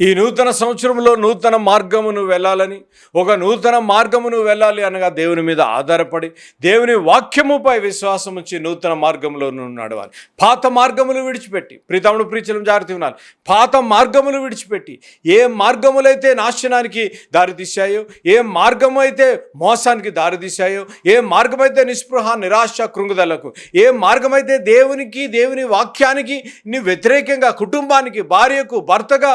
ఈ నూతన సంవత్సరంలో నూతన మార్గమును వెళ్ళాలని ఒక నూతన మార్గమును వెళ్ళాలి అనగా దేవుని మీద ఆధారపడి దేవుని వాక్యముపై విశ్వాసం ఉంచి నూతన మార్గంలో నడవాలి. పాత మార్గములు విడిచిపెట్టి ప్రీతముడు ప్రీచలం జాగ్రత్త ఉన్నారు పాత మార్గములు విడిచిపెట్టి ఏ మార్గములైతే నాశనానికి దారితీశాయో ఏ మార్గం అయితే మోసానికి దారితీశాయో ఏ మార్గమైతే నిస్పృహ నిరాశ కృంగుదలకు ఏ మార్గమైతే దేవునికి దేవుని వాక్యానికి నీ వ్యతిరేకంగా కుటుంబానికి భార్యకు భర్తగా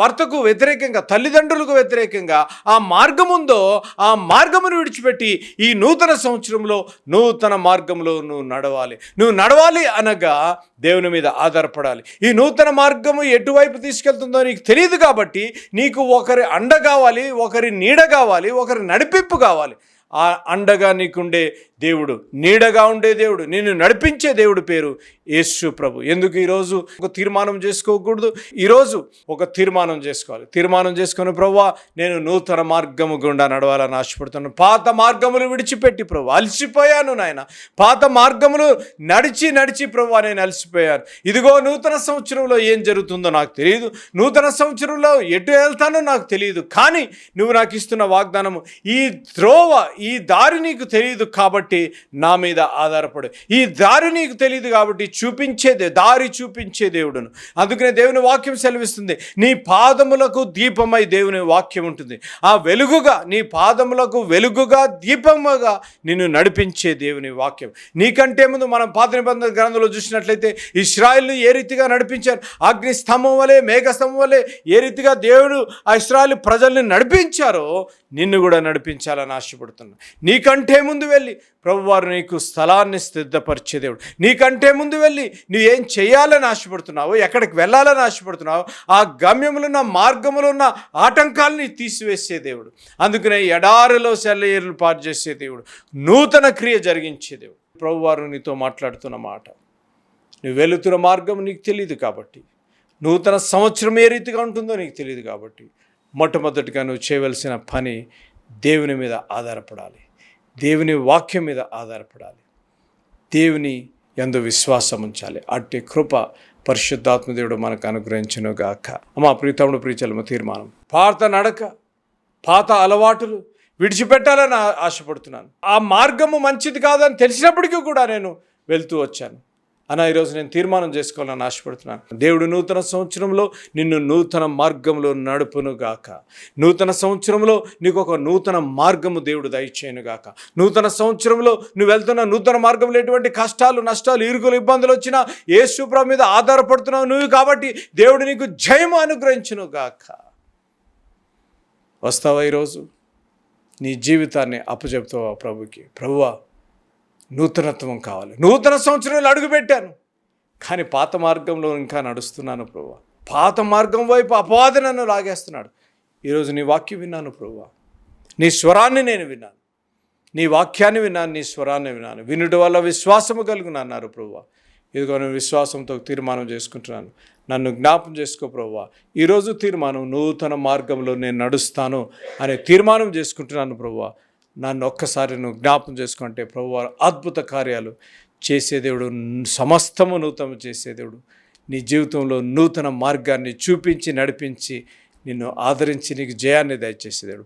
భర్తకు వ్యతిరేకంగా తల్లిదండ్రులకు వ్యతిరేకంగా ఆ మార్గం ఉందో ఆ మార్గమును విడిచిపెట్టి ఈ నూతన సంవత్సరంలో నూతన మార్గంలో నువ్వు నడవాలి. నువ్వు నడవాలి అనగా దేవుని మీద ఆధారపడాలి. ఈ నూతన మార్గము ఎటువైపు తీసుకెళ్తుందో నీకు తెలియదు కాబట్టి నీకు ఒకరి అండ కావాలి ఒకరి నీడ కావాలి ఒకరి నడిపింపు కావాలి. ఆ అండగా నీకుండే దేవుడు నీడగా ఉండే దేవుడు నిన్ను నడిపించే దేవుడు పేరు యేసు ప్రభు. ఎందుకు ఈరోజు ఒక తీర్మానం చేసుకోకూడదు? ఈరోజు ఒక తీర్మానం చేసుకోవాలి. తీర్మానం చేసుకుని ప్రవ్వా నేను నూతన మార్గము గుండా నడవాలని ఆశపడుతున్నాను. పాత మార్గములు విడిచిపెట్టి ప్రభు అలసిపోయాను నాయన. పాత మార్గములు నడిచి నడిచి ప్రభు నేను అలసిపోయాను. ఇదిగో నూతన సంవత్సరంలో ఏం జరుగుతుందో నాకు తెలియదు. నూతన సంవత్సరంలో ఎటు వెళ్తానో నాకు తెలియదు. కానీ నువ్వు నాకు ఇస్తున్న వాగ్దానము ఈ త్రోవ ఈ దారి నీకు తెలియదు కాబట్టి నా మీద ఆధారపడు. ఈ దారి నీకు తెలియదు కాబట్టి చూపించేదే దారి చూపించే దేవుడును. అందుకనే దేవుని వాక్యం సెలవిస్తుంది. నీ పాదములకు దీపమై దేవుని వాక్యం ఉంటుంది. ఆ వెలుగుగా నీ పాదములకు వెలుగుగా దీపముగా నిన్ను నడిపించే దేవుని వాక్యం. నీకంటే ముందు మనం పాత నిబంధన గ్రంథంలో చూసినట్లయితే ఇస్రాయల్ని ఏ రీతిగా నడిపించారు? అగ్ని స్తంభం వలె మేఘ స్తంభం వలె ఏ రీతిగా దేవుడు ఆ ఇస్రాయల్ ప్రజల్ని నడిపించారో నిన్ను కూడా నడిపించాలని ఆశపడుతున్నా నీకంటే ముందు వెళ్ళి ప్రభువారు నీకు స్థలాన్ని సిద్ధపరిచే దేవుడు. నీకంటే ముందు వెళ్ళి నువ్వు ఏం చేయాలని ఆశపడుతున్నావు ఎక్కడికి వెళ్ళాలని ఆశపడుతున్నావు ఆ గమ్యములున్న మార్గములున్న ఆటంకాలని తీసివేసే దేవుడు. అందుకనే ఎడారిలో సెల్లయ్యలు పాటు చేసే దేవుడు. నూతన క్రియ జరిగించే దేవుడు. ప్రభువారు నీతో మాట్లాడుతున్న మాట. నువ్వు వెళుతున్న మార్గం నీకు తెలియదు కాబట్టి నూతన సంవత్సరం ఏ రీతిగా ఉంటుందో నీకు తెలియదు కాబట్టి మొట్టమొదటిగా నువ్వు చేయవలసిన పని దేవుని మీద ఆధారపడాలి. దేవుని వాక్యం మీద ఆధారపడాలి. దేవుని ఎందు విశ్వాసం ఉంచాలి. అట్టి కృప పరిశుద్ధాత్మదేవుడు మనకు అనుగ్రహించను గాక అమ్మా ప్రీతముడు ప్రీచలమ తీర్మానం. పాత నడక పాత అలవాటులు విడిచిపెట్టాలని ఆశపడుతున్నాను. ఆ మార్గము మంచిది కాదని తెలిసినప్పటికీ కూడా నేను వెళ్తూ వచ్చాను. అన్న ఈరోజు నేను తీర్మానం చేసుకోవాలని ఆశపడుతున్నాను. దేవుడు నూతన సంవత్సరంలో నిన్ను నూతన మార్గంలో నడుపును గాక. నూతన సంవత్సరంలో నీకు ఒక నూతన మార్గము దేవుడు దయచేయను గాక. నూతన సంవత్సరంలో నువ్వు వెళ్తున్న నూతన మార్గంలో ఎటువంటి కష్టాలు నష్టాలు ఇరుకులు ఇబ్బందులు వచ్చినా యేసుప్రభు మీద ఆధారపడుతున్నావు నువ్వు కాబట్టి దేవుడు నీకు జయము అనుగ్రహించును గాక. వస్తావా ఈరోజు? నీ జీవితాన్ని అప్పచెప్తావా ప్రభుకి? ప్రభువా నూతనత్వం కావాలి. నూతన సంవత్సరంలో అడుగుపెట్టాను. కానీ పాత మార్గంలో ఇంకా నడుస్తున్నాను ప్రభు పాత మార్గం వైపు అపవాది నన్ను లాగేస్తున్నాడు. ఈరోజు నీ వాక్యం విన్నాను ప్రభు నీ స్వరాన్ని నేను విన్నాను. నీ వాక్యాన్ని విన్నాను నీ స్వరాన్ని విన్నాను. వినుడు వల్ల విశ్వాసము కలుగును అన్నారు ప్రభు ఇదిగో నేను విశ్వాసంతో తీర్మానం చేసుకుంటున్నాను. నన్ను జ్ఞాపం చేసుకో ప్రభు ఈరోజు తీర్మానం నూతన మార్గంలో నేను నడుస్తాను అనే తీర్మానం చేసుకుంటున్నాను ప్రభు నన్ను ఒక్కసారి నువ్వు జ్ఞాపం చేసుకుంటే ప్రభువారు అద్భుత కార్యాలు చేసేదేవుడు సమస్తము నూతన చేసేదేవుడు నీ జీవితంలో నూతన మార్గాన్ని చూపించి నడిపించి నిన్ను ఆదరించి నీకు జయాన్ని దయచేసేదేవుడు